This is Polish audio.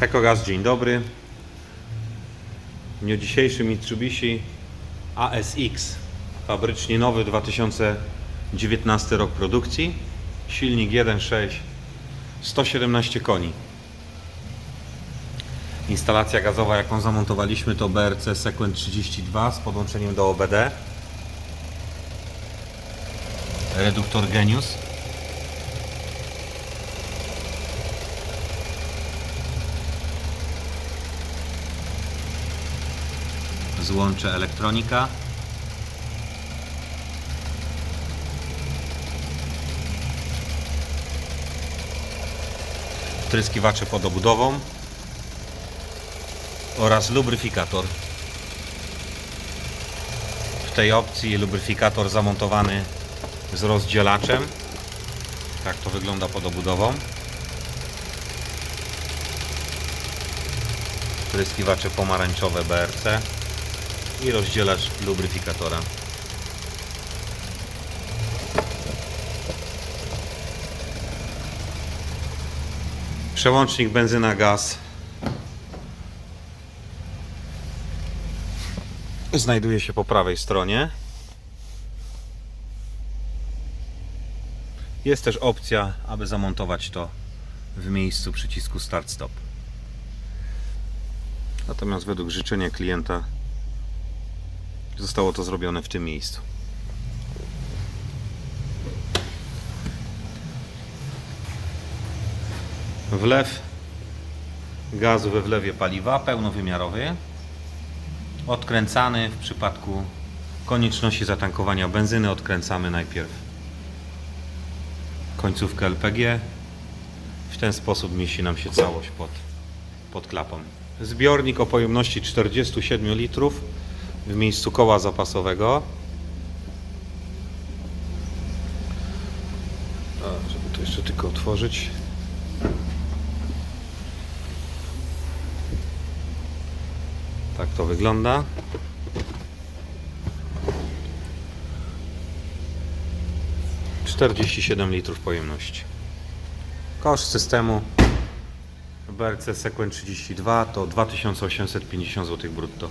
Jako raz dzień dobry. W dniu dzisiejszym Mitsubishi ASX. Fabrycznie nowy 2019 rok produkcji. Silnik 1.6 117 koni. Instalacja gazowa jaką zamontowaliśmy to BRC Sequent 32 z podłączeniem do OBD. Reduktor Genius. Złącze elektronika. Wtryskiwacze pod obudową oraz lubryfikator. W tej opcji lubryfikator zamontowany z rozdzielaczem. Tak to wygląda pod obudową. Wtryskiwacze pomarańczowe BRC i rozdzielacz lubryfikatora. Przełącznik benzyna gaz znajduje się po prawej stronie. Jest też opcja, aby zamontować to w miejscu przycisku Start Stop. Natomiast według życzenia klienta zostało to zrobione w tym miejscu. Wlew gazu we wlewie paliwa pełnowymiarowy odkręcany w przypadku konieczności zatankowania benzyny odkręcamy najpierw końcówkę LPG w ten sposób mieści nam się całość pod, pod klapą. Zbiornik o pojemności 47 litrów w miejscu koła zapasowego A, żeby to jeszcze tylko otworzyć Tak to wygląda. Czterdzieści siedem litrów pojemności. Koszt systemu BRC Sequent 32 to 2850 zł brutto.